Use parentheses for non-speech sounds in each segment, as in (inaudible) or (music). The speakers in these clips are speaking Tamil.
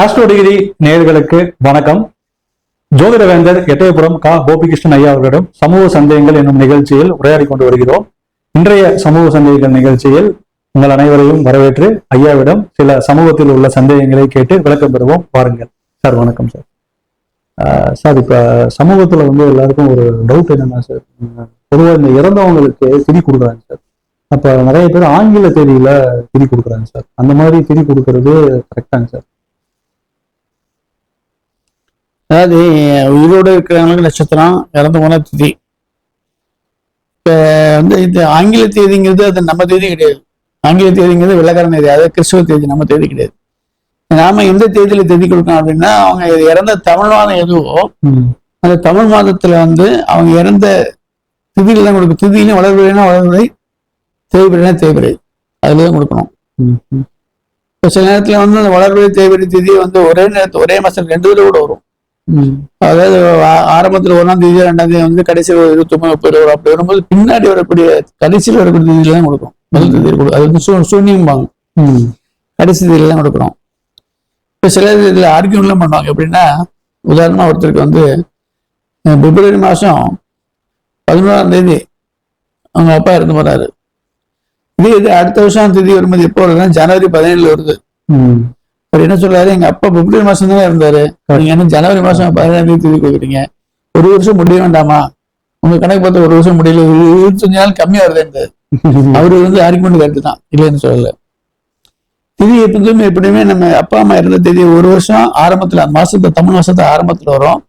ஆஸ்ட்ரோ டிகிரி நேர்களுக்கு வணக்கம். ஜோதிடவேந்தர் எட்டயபுரம் கா. கோபிகிருஷ்ணன் ஐயா அவர்களிடம் சமூக சந்தேகங்கள் என்னும் நிகழ்ச்சியில் உரையாடி கொண்டு வருகிறோம். இன்றைய சமூக சந்தேகங்கள் நிகழ்ச்சியில் உங்கள் அனைவரையும் வரவேற்று ஐயாவிடம் சில சமூகத்தில் உள்ள சந்தேகங்களை கேட்டு விளக்கம் பெறுவோம். வாருங்கள் சார் வணக்கம் சார். ஆஹ் சார் இப்ப சமூகத்துல வந்து எல்லாருக்கும் ஒரு டவுட் என்னன்னா சார் பொதுவாக இந்த இறந்தவங்களுக்கு திரி கொடுக்குறாங்க சார். அப்ப நிறைய பேர் ஆங்கில தேதியில திரி கொடுக்குறாங்க சார். அந்த மாதிரி திரி கொடுக்கறது கரெக்டாங்க சார். அதாவது உயிரோடு இருக்கிறவங்களுக்கு நட்சத்திரம் இறந்து போன திதி. இப்போ வந்து இது ஆங்கில தேதிங்கிறது அது நம்ம தேதி கிடையாது. ஆங்கில தேதிங்கிறது வெள்ளக்காரன் தேதி அதாவது கிறிஸ்துவ தேதி நம்ம தேதி கிடையாது. நாம எந்த தேதியில தேதி கொடுக்கணும் அப்படின்னா அவங்க இறந்த தமிழ் மாதம் எதுவோ அந்த தமிழ் மாதத்துல வந்து அவங்க இறந்த திதியில தான் கொடுக்கும் திதியிலும் வளர்விடைனா வளர்விடை தேய்பிரைனா தேய்பிரை. அதுல தான் கொடுக்கணும். இப்போ சில நேரத்துல வந்து அந்த வளர்விடை தேய்பிரை திதி வந்து ஒரே நேரத்து ஒரே மாசம் ரெண்டு தடவை கூட வரும். அதாவது ஆரம்பத்துல ஒண்ணாம் தேதி ரெண்டாம் தேதி வந்து கடைசியில் ஒரு இருபத்தி ஒன்பது முப்பது வரும் அப்படி வரும்போது பின்னாடி வரக்கூடிய கடைசியில் வரக்கூடிய தேதியில தான் கொடுக்கும் முதல் தேதியில் கொடுக்கும் அது வந்து சூன்யம்பாங்க. கடைசி தேதியில தான் கொடுக்குறோம் இப்போ சில இதில் ஆர்கியூமெண்ட்லாம் பண்ணுவாங்க. எப்படின்னா உதாரணமா ஒருத்தருக்கு வந்து பிப்ரவரி மாசம் பதினோராம் தேதி அவங்க அப்பா இறந்து போறாரு. இதே இது அடுத்த வருஷம் தேதி வரும்போது எப்போ வருதுன்னா ஜனவரி பதினேழுல வருது. அவர் என்ன சொல்றாரு? எங்க அப்பா பிப்ரவரி மாசம் தானே இருந்தாரு. நீங்க என்ன ஜனவரி மாசம் பதினேழாம் தேதி தேதி கொடுக்குறீங்க? ஒரு வருஷம் முடிய வேண்டாமா? உங்க கணக்கு பார்த்து ஒரு வருஷம் முடியல. இருபத்தஞ்சு நாள் கம்மியா வருது (laughs) அவரு வந்து ஆர்குமெண்ட் கரெக்ட் தான். இல்லைன்னு சொல்லல. திதி எப்போதுமே எப்படியுமே நம்ம அப்பா அம்மா இருந்த தேதி ஒரு வருஷம் ஆரம்பத்துல அந்த மாசத்துல தமிழ் மாசத்து ஆரம்பத்துல வரும்.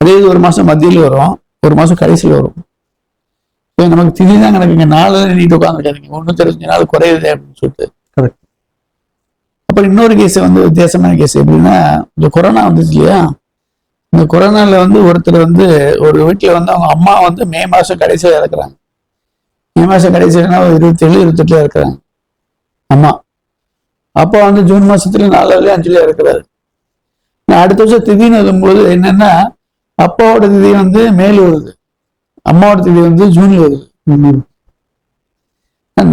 அதே இது ஒரு மாசம் மத்தியில வரும். ஒரு மாசம் கடைசியில வரும். நமக்கு திதி தான் கணக்குங்க. நாலு நீட்டு உட்காந்துருக்காருங்க முன்னூத்தி அறுபத்தஞ்சு நாள் குறையுது அப்படின்னு சொல்லிட்டு. அப்புறம் இன்னொரு கேஸ் வந்து வித்தியாசமான கேஸ் எப்படின்னா இந்த கொரோனா வந்துச்சு இல்லையா? இந்த கொரோனால வந்து ஒருத்தர் வந்து ஒரு வீட்டில் வந்து அவங்க அம்மா வந்து மே மாதம் கடைசியாக இறக்குறாங்க. மே மாதம் கடைசியிலனா ஒரு இருபத்தேழு இருபத்தெட்டுல இருக்கிறாங்க அம்மா. அப்பா வந்து ஜூன் மாதத்துல நாலாவது அஞ்சுல இருக்கிறாரு நான் அடுத்த வருஷம் திதின்னு வரும்போது என்னன்னா அப்பாவோட திதி வந்து மேல் வருது. அம்மாவோட திதி வந்து ஜூன்ல வருது.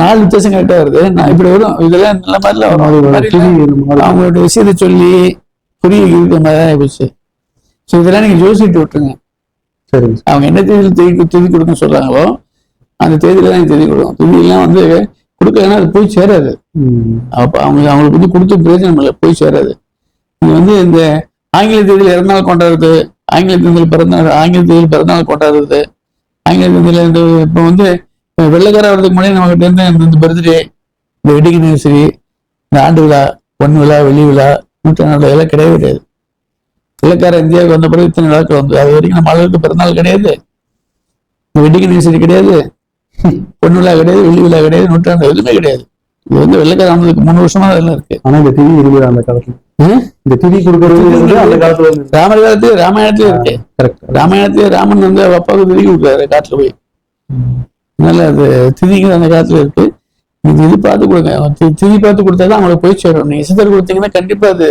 நாலு வித்தியாசம் கரெக்டா வருது. நான் இப்படி வரும் இதெல்லாம் நல்ல மாதிரிலாம். அவங்களோட விஷயத்தை சொல்லி புரிய வைக்கிற மாதிரி தான் ஸோ இதெல்லாம் நீங்க ஜோசிட்டு விட்டுருங்க. சார். அவங்க என்ன தேதியில் தேதி தேதி கொடுக்கணும்னு சொல்றாங்களோ அந்த தேதியில தான் தேதி கொடுக்கும் தேதியெல்லாம் வந்து கொடுக்கலன்னா அது போய் சேராது. அப்ப அவங்க அவங்களுக்கு வந்து கொடுத்து பிரயோஜனம் இல்லை போய் சேராது. இது வந்து இந்த ஆங்கில தேதியில இறந்தநாள் கொண்டாடுறது? ஆங்கில தேதியில் பிறந்தநாள் ஆங்கில தேதியில் பிறந்தநாள் கொண்டாடுறது? ஆங்கில தேதியில இந்த இப்போ வந்து வெள்ளைக்கார வரதுக்கு முன்னாடி நம்மகிட்ட இருந்து இந்த- பர்த்டே இந்த வெட்டிங் அனிவர்சரி இந்த ஆண்டு விழா பொன் விழா வெள்ளி விழா நூற்றாண்டு விழா எல்லாம் கிடையவே கிடையாது. வெள்ளைக்கார இந்தியாவுக்கு வந்த பிறகு இத்தனை விழாக்கள் வந்து அது வரைக்கும் நம்ம ஆளுக்கு பிறந்தநாள் கிடையாது. இந்த வெட்டிங் அனிவர்சரி கிடையாது. பொன் விழா கிடையாது வெள்ளி விழா கிடையாது நூற்றாண்டு எதுவுமே கிடையாது. இது வந்து வெள்ளைக்கார வந்ததுக்கு மூணு வருஷமா அதெல்லாம் இருக்கு. ஆனா இந்த திதி இருந்தது அந்த காலத்துல? இந்த திதி கொடுக்கறது அந்த காலத்துல இருந்து ராமர் காலத்துல ராமாயணத்துல இருக்கு. கரெக்ட் ராமாயணத்துல ராமன் வந்து அப்பாவுக்கு திதி கொடுக்குறாரு காட்டுல போய். அதனால அது திதிங்கிறது அந்த காலத்துல இருக்கு. நீங்க இது பார்த்து கொடுங்க. திதி பார்த்து கொடுத்தாதான் அவங்களுக்கு போய் சேரும். நீங்க சித்தர் கொடுத்தீங்கன்னா கண்டிப்பா அது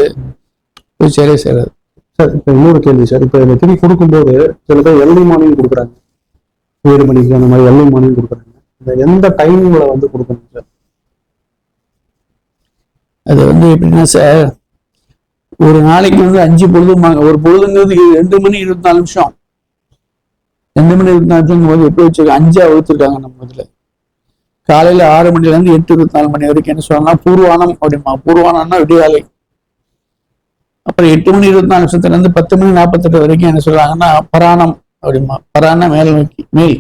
போய் சேரவே சேராது. சார் இப்ப இன்னொரு கேள்வி சார். இப்ப இந்த திதி கொடுக்கும்போது சில பேர் எல்லை மானியம் கொடுக்குறாங்க. ஏழு மணிக்கு அந்த மாதிரி எல்லை மானியம் கொடுக்குறாங்க. இந்த எந்த டைமிங்ல வந்து கொடுக்கணும் சார்? அது வந்து எப்படின்னா சார் ஒரு நாளைக்கு வந்து அஞ்சு பொழுதுமாங்க ஒரு பொழுதுங்கிறது ரெண்டு மணி இருபத்தி நாலு நிமிஷம். ரெண்டு மணி இருபத்தி நாலு போது எப்படி வச்சிருக்க அஞ்சா வகுத்துருக்காங்க நம்ம இதுல. காலையில ஆறு மணில இருந்து எட்டு இருபத்தி நாலு மணி வரைக்கும் என்ன சொல்லலாம் பூர்வானம் அப்படிமா பூர்வானம்னா விடியாலை அப்புறம் எட்டு மணி இருபத்தி நாலு நிமிஷத்துல இருந்து பத்து மணி நாற்பத்தெட்டு வரைக்கும் என்ன சொல்றாங்கன்னா பராணம் அப்படிமா பராண மேல் நோக்கி மேல்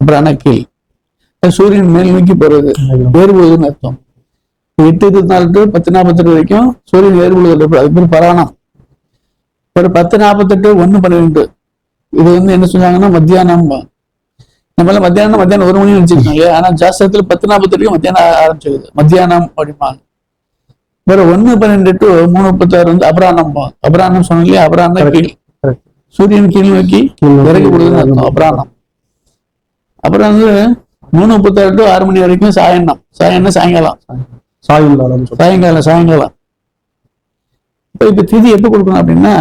அப்புறம் கீழ் சூரியன் மேல் நோக்கி போறது வேறுபடுதுன்னு அர்த்தம். எட்டு இருபத்தி நாலு டு பத்து நாற்பத்தெட்டு வரைக்கும் சூரியன் வேறுபடுதல் அது பேர் பராணம். ஒரு பத்து நாற்பத்தெட்டு ஒன்று பன்னிரெண்டு. இது வந்து என்ன சொன்னாங்கன்னா மத்தியானம். நம்மளால மத்தியானம் மத்தியானம் ஒரு மணி வச்சிருக்காங்க ஆனா ஜாஸ்தியத்துல பத்து நாற்பத்தெட்டுக்கு மத்தியானம் ஆ- ஆரம்பிச்சிருக்குது மத்தியானம் அப்படிம்பாங்க வேற ஒண்ணு பன்னெண்டு டு மூணு முப்பத்தாறு வந்து அபராணம். அபராணம் சொன்னோம் இல்லையா? அபராணம். கீழ். சூரியன் கீழ் நோக்கி இறக்கப்படுதுன்னு அர்த்தம். அபராணம். அப்புறம் வந்து மூணு முப்பத்தாறு டு ஆறு மணி வரைக்கும் சாயண்ணம் சாயண்ணம் சாயங்காலம். சாயுங்காலம். சாயங்காலம் சாயங்காலம். இப்போ இப்ப திதி எப்ப கொடுக்கணும் அப்படின்னா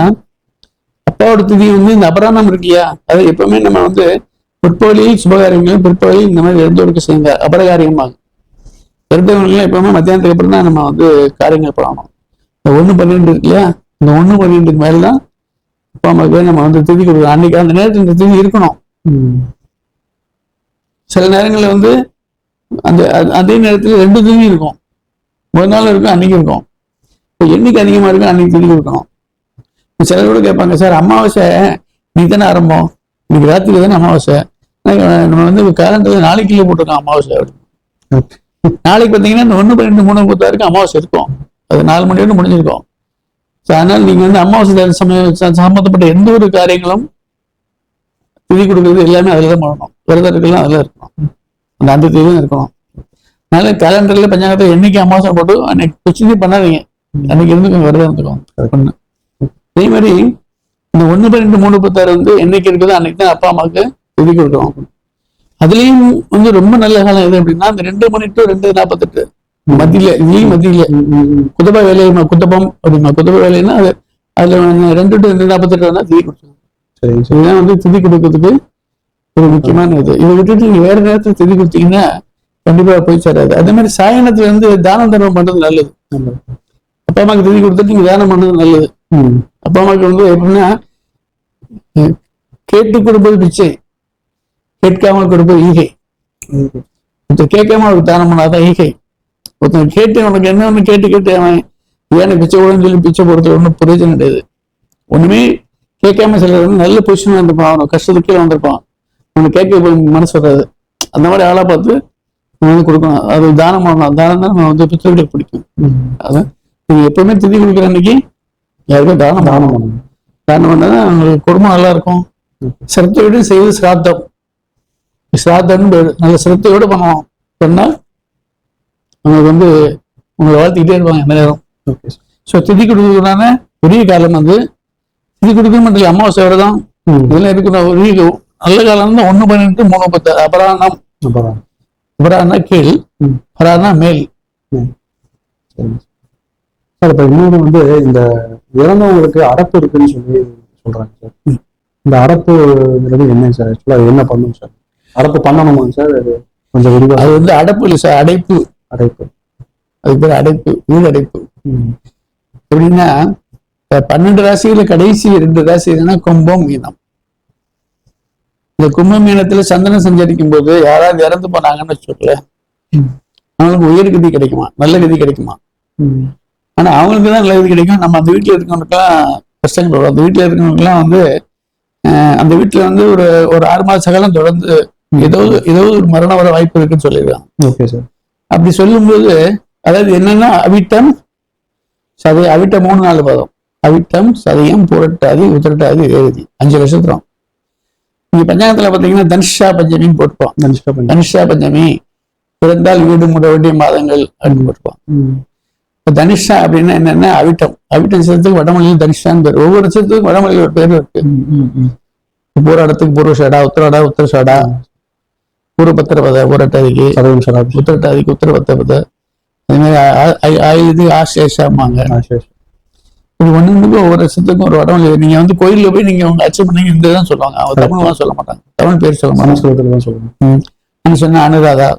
அப்பாவோட திதி வந்து இந்த அபராணம் இருக்கு இல்லையா அது எப்பவுமே நம்ம வந்து பிற்பகலில் சுபகாரியங்களும் பிற்பகலில் இந்த மாதிரி இருந்தவருக்கு செய்யுங்க. அபரகாரியமாக. இருந்தவங்களும் எப்பவுமே மத்தியானத்துக்கு அப்புறம் தான் நம்ம வந்து காரியங்கள் பண்ணணும். இந்த ஒண்ணு பன்னெண்டு இருக்கு இல்லையா? இந்த ஒண்ணு பன்னெண்டுக்கு மேலதான் அப்பா அம்மாவுக்கு நம்ம வந்து திதி கொடுக்கணும். அன்னைக்கு அந்த நேரத்துல இந்த திதி இருக்கணும். சில நேரங்கள்ல வந்து அந்த அது- நேரத்துல ரெண்டு திதி இருக்கும். ஒரு நாள் இருக்கும் அன்னைக்கு இருக்கும். இப்போ என்னைக்கு அதிகமா இருக்கும் அன்னைக்கு திதி கொடுக்கணும். சிலர் கூட கேட்பாங்க சார் அமாவாசை இன்னைக்கு தானே ஆரம்பம்? இன்னைக்கு ராத்திரி தானே அமாவாசை? நம்ம வந்து கேலண்டர் நாளைக்கு கீழே போட்டிருக்கோம் அமாவாசை. அப்படின்னு. நாளைக்கு பார்த்தீங்கன்னா இந்த ஒன்று பன்னெண்டு மூணு முப்பத்தாறுக்கு அமாவாசை இருக்கும். அது நாலு மணி வரைக்கும் முடிஞ்சிருக்கும். ஸோ அதனால் நீங்கள் வந்து அமாவாசை சமயம் சம்மந்தப்பட்ட எந்த ஒரு காரியங்களும் திதி கொடுக்குறது எல்லாமே அதில் தான் பண்ணணும். விரதம் இருக்கலாம் அதில் இருக்கணும். அந்த அந்த தேதியும் இருக்கணும். அதனால கேலண்டரில் பஞ்சாங்கத்தில் என்னைக்கு அமாவாசை போட்டு அன்னைக்கு குச்சி பண்ணாதீங்க. அன்னைக்கு கொஞ்சம் விரதம் இருந்துக்கும் அது பண்ணு. அதே மாதிரி இந்த ஒன்று பன்னெண்டு மூணு பத்தாறு வந்து என்னைக்கு இருக்குதோ அன்னைக்கு தான் அப்பா அம்மாவுக்கு திதி கொடுக்கணும் அதுலயும் வந்து ரொம்ப நல்ல காலம் எது அப்படின்னா அந்த ரெண்டு மணி டு ரெண்டு நாற்பத்தெட்டு மத்தியில இதுலயும் மத்தியில ம், ம், ம். குத்தப வேலை குத்தபம் அப்படிமா குத்தப வேலைன்னா அது அதுல வந்து ரெண்டு டு ரெண்டு நாற்பத்தெட்டு வேணா திதி சார் இதுதான் வந்து திதி கொடுக்கறதுக்கு ஒரு முக்கியமான இது. இதை விட்டுட்டு நீங்க வேற நேரத்துல திதி கொடுத்தீங்கன்னா கண்டிப்பா போய் சேராது. அதே மாதிரி சாயனத்துல இருந்து தானம் தர்மம் பண்றது நல்லது. அப்பா அம்மாக்கு திதி கொடுத்துட்டு நீங்க தானம் பண்றது நல்லது. ம். அப்பா அம்மாவுக்கு வந்து எப்படின்னா கேட்டு கொடுப்பது பிச்சை. கேட்காமல் கொடுப்பது ஈகை. ஒருத்தர் கேட்காம அவருக்கு தானம் பண்ணாதான் ஈகை. ஒருத்தன் கேட்டு உனக்கு என்ன ஒண்ணு கேட்டு கேட்டு அவன் ஏன்னு பிச்சை போடுன்னு சொல்லி பிச்சை போடுறது ஒன்றும் பிரயோஜனம் கிடையாது. ஒண்ணுமே கேட்காம சிலர் வந்து நல்ல பொசிஷன் வந்திருப்பான் அவன் கஷ்டத்துக்கு கீழே வந்திருப்பான். அவனுக்கு கேட்க போய் மனசு வராது. அந்த மாதிரி ஆளா பார்த்து நம்ம வந்து கொடுக்கணும். அது தானம் பண்ணணும் தானம் தான் நம்ம வந்து பிச்சைகளுக்கு பிடிக்கும் ம். அதான். நீங்க எப்பவுமே திதி கொடுக்குற அன்னைக்கு யாருக்கும் தானம் தானம் பண்ணணும். தானம் பண்ணா தான் அவங்களுக்கு குடும்பம் நல்லா இருக்கும். சிரத்தையோடு செய்வது சிராத்தம். சிராத்தம்னு பேரு. நல்ல சிரத்தையோடு பண்ணுவோம். பண்ணா அவங்களுக்கு வந்து உங்களை வாழ்த்திக்கிட்டே இருப்பாங்க எந்த நேரம். ஓகே ஸோ திதி கொடுக்கறதுனால பெரிய காலம் வந்து திதி கொடுக்க மட்டும் இல்லை அமாவாசை விரதம் ம். இதெல்லாம் இருக்கிற ஒரு நல்ல காலம் வந்து ஒண்ணு பன்னெண்டு மூணு பத்து. அபராணம் அப்புறம் அபராணா கீழ். ம். பராணா மேல். சார் இப்ப இன்னொன்று வந்து இந்த இறந்தவங்களுக்கு அறப்பு இருக்குன்னு சொல்லி சொல்றாங்க சார். இந்த அறப்புங்கிறது என்ன சார்? ஆக்சுவலா என்ன பண்ணும் சார்? அறப்பு பண்ணணுமா சார்? அது கொஞ்சம் விரிவாக அது வந்து அடைப்பு இல்லை சார் அடைப்பு. அடைப்பு. அதுக்கு பேர் அடைப்பு அடைப்பு. ம். எப்படின்னா பன்னெண்டு ராசியில கடைசி ரெண்டு ராசி என்னன்னா கும்பம் மீனம். இந்த கும்ப மீனத்துல சந்தனம் சஞ்சரிக்கும் போது யாராவது இறந்து போனாங்கன்னு வச்சுக்கல. அவங்களுக்கு உயர் கதி கிடைக்குமா? நல்ல கதி கிடைக்குமா? ஆனா அவங்களுக்கு தான் நல்ல கதி கிடைக்கும். நம்ம அந்த வீட்டுல இருக்கவங்களுக்குலாம் கஷ்டங்கள் வரும் அந்த வீட்டுல இருக்கவங்களுக்குலாம் வந்து அந்த வீட்டுல வந்து ஒரு ஒரு ஆறு மாச காலம் தொடர்ந்து ஏதோ ஏதோ ஒரு மரணம் வர வாய்ப்பு இருக்குன்னு சொல்லிடுறாங்க ஓகே சார். அப்படி சொல்லும்போது அதாவது என்னன்னா அவிட்டம் சதை அவிட்டம் மூணு நாலு பதம். அவிட்டம் சதயம் புரட்டாதி உத்திரட்டாதி ரேவதி அஞ்சு நட்சத்திரம். நீங்க பஞ்சாங்கத்துல பாத்தீங்கன்னா தனுஷா பஞ்சமின்னு போட்டுப்போம் தனுஷா பஞ்சமி. பிறந்தால் வீடு முட வேண்டிய மாதங்கள் அப்படின்னு போட்டுப்போம். இப்ப தனுஷா அப்படின்னா என்னன்னா அவிட்டம். அவிட்டம் நட்சத்திரத்துக்கு வடமொழியில் தனுஷான்னு பேர். ஒவ்வொரு நட்சத்திரத்துக்கும் வடமொழியில் ஒரு பேர் இருக்கு. பூராடத்துக்கு பூர்வஷாடா உத்தராடா உத்தரஷாடா பூர்வபத்திரபத பூரட்டாதிக்கு. சதவீதம் சராப் உத்தரட்டாதிக்கு உத்தரபத்திரபத. அதே மாதிரி ஆயுது ஆசேஷாமாங்க சரி இது ஒண்ணுக்கும் ஒவ்வொரு வருஷத்துக்கும் ஒரு வடமொழி. நீங்க வந்து கோயில்ல போய் நீங்க உங்க அச்சீவ் பண்ணீங்க இந்த தான் சொல்லுவாங்க. அவங்க தமிழ் தான் சொல்ல மாட்டாங்க. தமிழ் பேர் சொல்ல மாட்டாங்க. சமஸ்கிருதத்தில் தான் சொல்லணும் நான் சொன்ன அனுராதா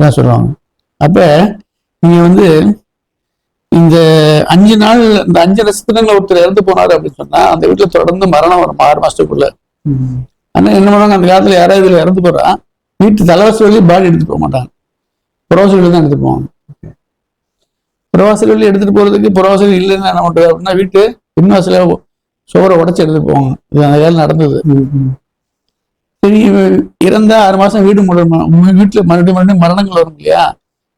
தான் சொல்லுவாங்க. அப்ப நீங்க வந்து இந்த அஞ்சு நாள் இந்த அஞ்சு நட்சத்திரங்கள் ஒருத்தர் இறந்து போனாரு அப்படின்னு சொன்னா அந்த வீட்டுல தொடர்ந்து மரணம் வரும் ஆறு மாசத்துக்குள்ள. ஆனா என்ன பண்ணுவாங்க அந்த காலத்துல யாராவது இதுல இறந்து போறா வீட்டு தலைவாசி வழி பாடி எடுத்துட்டு போக மாட்டாங்க புறவாசல் வழி தான் எடுத்துட்டு போவாங்க. புறவாசல் வழி எடுத்துட்டு போறதுக்கு புறவாசல் இல்லைன்னு என்ன பண்றது அப்படின்னா வீட்டு பின்வாசல சுவரை உடைச்சு எடுத்துட்டு போவாங்க. இது அந்த காலம் நடந்தது. சரி இறந்தா ஆறு மாசம் வீடு மூட வீட்டுல மறுபடியும் மறுபடியும் மரணங்கள் வரும் இல்லையா?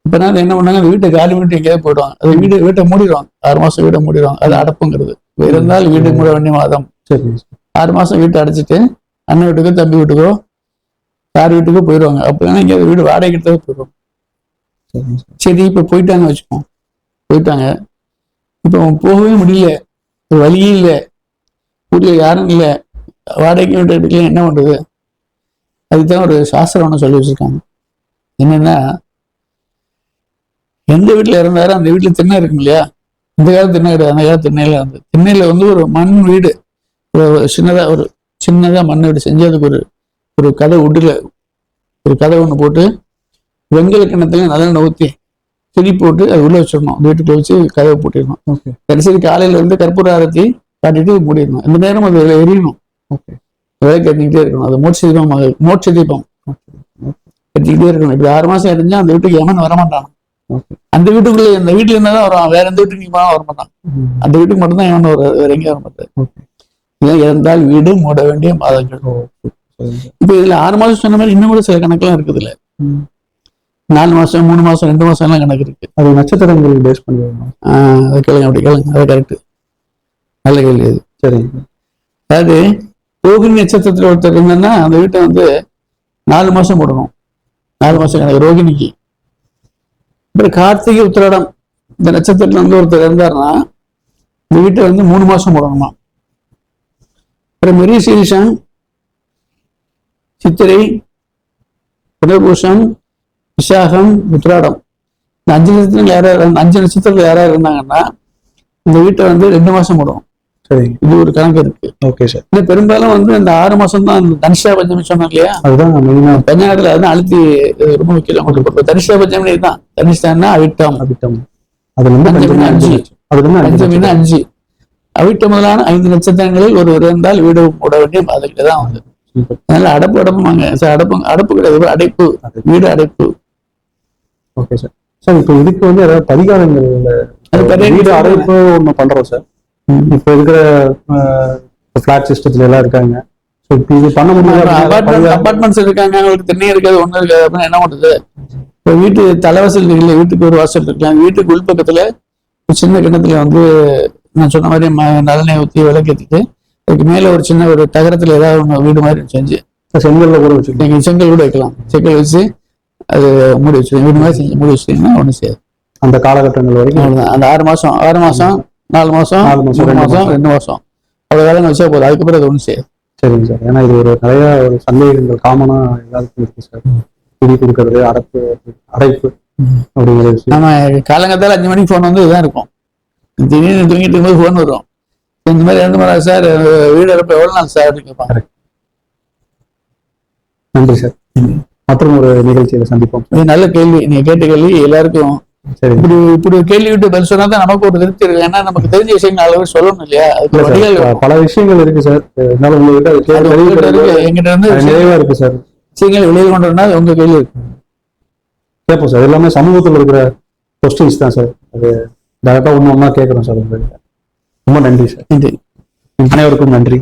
இப்ப நான் என்ன பண்ணாங்க? வீட்டை காலி பண்ணிட்டு எங்கேயாவது போயிடுவாங்க. அது வீடு வீட்டை மூடிடுவாங்க. ஆறு மாசம் வீட்டை மூடிடுவாங்க. அது அடப்புங்கிறது. இருந்தால் வீடு மூட வேண்டிய மாதம். சரி. ஆறு மாசம் வீட்டை அடைச்சிட்டு அண்ணன் வீட்டுக்கோ தம்பி வீட்டுக்கோ யார் வீட்டுக்கோ போயிடுவாங்க. அப்பதான் எங்கேயாவது வீடு வாடகை எடுத்தது போயிடுவாங்க சரி இப்ப போயிட்டாங்க வச்சுக்கோம் போயிட்டாங்க. இப்போ அவன் போகவே முடியல. வழியே இல்லை. ஊர்ல யாரும் இல்லை. வாடகைக்கு வீட்டு எடுக்கல என்ன பண்றது? அதுதான் ஒரு சாஸ்திரம் ஒன்று சொல்லி வச்சிருக்காங்க. என்னன்னா எந்த வீட்டுல இருந்தாரோ? அந்த வீட்டுல திண்ணை இருக்கும் இல்லையா? இந்த காலத்து திண்ணை கிடையாது. அந்த காலத்து திண்ணையில வந்து திண்ணையில வந்து ஒரு மண் வீடு. ஒரு சின்னதா ஒரு சின்னதா மண் வீடு செஞ்சு அதுக்கு ஒரு ஒரு கதை உட்டுல ஒரு கதை ஒன்று போட்டு வெங்கல கிண்ணத்துல நல்லெண்ணெய் ஊற்றி திரி போட்டு அது உள்ள வச்சிடணும். அந்த வீட்டுக்குள்ள வச்சு கதவை பூட்டிடணும். ஓகே கடைசி காலையில வந்து கற்பூர ஆரத்தி காட்டிட்டு மூடிடணும். இந்த நேரம் அது எரியணும். ஓகே விலை கட்டிக்கிட்டே இருக்கணும். அது மோட்ச தீபம். மோட்ச தீபம். கட்டிக்கிட்டே இருக்கணும். இப்படி ஆறு மாசம் எரிஞ்சா அந்த வீட்டுக்கு எவன் வரமாட்டான். அந்த வீட்டுக்குள்ள இந்த வீட்டுல இருந்தா தான் வருவான் வேற எந்த வீட்டுக்கு நீ போனா வரமாட்டான் அந்த வீட்டுக்கு மட்டும்தான் எவன் வர வேற எங்கேயும் வர மாட்டான். இதான் இறந்தால் வீடு மூட வேண்டிய மாதங்கள். சார் இப்ப இதுல ஆறு மாசம் சொன்ன மாதிரி இன்னும் கூட சில கணக்கெல்லாம் இருக்குது இல்ல. நாலு மாசம் மூணு மாசம் ரெண்டு மாசம் எல்லாம் கணக்கு இருக்கு. அது நட்சத்திரங்கள் பேஸ் பண்ணி. ஆஹ் அதை கேளுங்க அப்படி கேளுங்க. அது கரெக்ட் நல்ல கேள்வி அது. சரிங்க அதாவது ரோகிணி நட்சத்திரத்துல ஒருத்தர் இருந்தான்னா அந்த வீட்டை வந்து நாலு மாசம் போடணும் நாலு மாசம் கணக்கு. ரோகிணிக்கு. அப்புறம் கார்த்திகை உத்திராடம் இந்த நட்சத்திரத்துல வந்து ஒருத்தர் இருந்தாருன்னா இந்த வீட்டை வந்து மூணு மாசம் போடணுமா? அப்புறம் மெரி சீரிஷம் சித்திரை புனர்பூஷம் விசாகம் உத்திராடம். இந்த அஞ்சு நட்சத்திரங்கள் யாராவது அஞ்சு நட்சத்திரங்கள் யாராவது இருந்தாங்கன்னா இந்த வீட்டை வந்து ரெண்டு மாசம் போடும் சரிங்க இது ஒரு கணக்கு இருக்கு. ஓகே சார் ஆனா பெரும்பாலும் வந்து அந்த ஆறு மாசம் தான் தனுஷா பஞ்சமி சொன்னோம் இல்லையா? அதுதான் மெயினா பஞ்சாங்கத்துல அதான் அழுத்தி ரொம்ப முக்கியம் உங்களுக்கு தனுஷா பஞ்சமி தான் தனுஷான்னா அவிட்டம். இருந்து பஞ்சமி பஞ்சமி அஞ்சு. அஞ்சு. அதுல இருந்து அஞ்சு அவிட்ட முதலான ஐந்து நட்சத்திரங்களில் ஒரு இருந்தால் வீடு போட வேண்டிய பாதைகள் தான் வந்து. அதனால அடப்பு அடப்புமாங்க. சார் அடப்பு அடப்பு கிடையாது. அடைப்பு. வீடு அடைப்பு. ஓகே சார் சார் இப்போ இதுக்கு வந்து ஏதாவது பரிகாரங்கள் அது பரிகாரம். அடைப்பு ஒண்ணு பண்றோம் சார் இப்போ இருக்கிற ஃபிளாட் சிஸ்டத்துல எல்லாம் இருக்காங்க. ஸோ இது பண்ண முடியாது அபார்ட்மெண்ட் அபார்ட்மெண்ட்ஸ் இருக்காங்க அவங்களுக்கு தண்ணி இருக்காது ஒண்ணும் இருக்காது அப்படின்னு என்ன பண்ணுறது இப்போ வீட்டு தலைவாசல் இருக்குல்ல வீட்டுக்கு ஒரு வாசல் இருக்கலாம். வீட்டுக்கு உள்பக்கத்துல சின்ன கிணத்துல வந்து நான் சொன்ன மாதிரி நல்லெண்ணெய் ஊற்றி விளக்கேற்றிட்டு அதுக்கு மேல ஒரு சின்ன ஒரு தகரத்துல ஏதாவது ஒன்று வீடு மாதிரி செஞ்சு. செங்கல்ல கூட வச்சுக்கோங்க நீங்க செங்கல் கூட வைக்கலாம். செங்கல் வச்சு அது மூடி வச்சிருக்கீங்க வீடு மாதிரி செஞ்சு மூடி வச்சிருக்கீங்கன்னா ஒன்றும் செய்யாது. அந்த காலகட்டங்கள் வரைக்கும். அந்த ஆறு மாசம் ஆறு மாசம் நாலு மாசம் நாலு மாசம், ரெண்டு மாசம். ரெண்டு மாசம். அவ்வளவு காலம் வச்சா போதும். அதுக்கப்புறம் அது ஒன்றும் செய்யாது. சரிங்க சார். ஏன்னா இது ஒரு நிறைய ஒரு சந்தேகங்கள் காமனா எல்லாருக்கும் இருக்கு சார். குடி கொடுக்கறது அடைப்பு அடைப்பு அப்படிங்கிற விஷயம். நம்ம காலங்கத்தால அஞ்சு மணிக்கு ஃபோன் வந்து இதுதான் இருக்கும். திடீர்னு தூங்கிட்டு இருக்கும்போது ஃபோன் வரும். இந்த மாதிரி இறந்து போறா சார். வீடு இறப்ப எவ்வளவு நாள் சார் அப்படின்னு கேட்பாங்க. நன்றி சார். மற்றும் ஒரு நிகழ்ச்சியில சந்திப்போம். இது நல்ல கேள்வி. நீங்க கேட்ட கேள்வி எல்லாருக்கும் இப்படி இப்படி ஒரு கேள்வி விட்டு பதில் சொன்னா தான் நமக்கு ஒரு திருப்தி இருக்கு. ஏன்னா நமக்கு தெரிஞ்ச விஷயங்கள் பேர் சொல்லணும் இல்லையா? அதுக்கு. பல விஷயங்கள் இருக்கு சார். இருந்தாலும் உங்ககிட்ட கேள்வி உங்ககிட்ட எங்கிட்ட இருந்து நிறைவா இருக்கு சார். விஷயங்கள் வெளியில் கொண்டு வரணும் அது உங்க கையில இருக்கு. கேட்போம் சார். எல்லாமே சமூகத்தில் இருக்கிற கொஸ்டின்ஸ் தான் சார். அது டேரக்டா ஒன்று ஒன்றா கேட்குறோம் சார் உங்களுக்கு ரொம்ப நன்றி சார். நன்றி. அனைவருக்கும் நன்றி.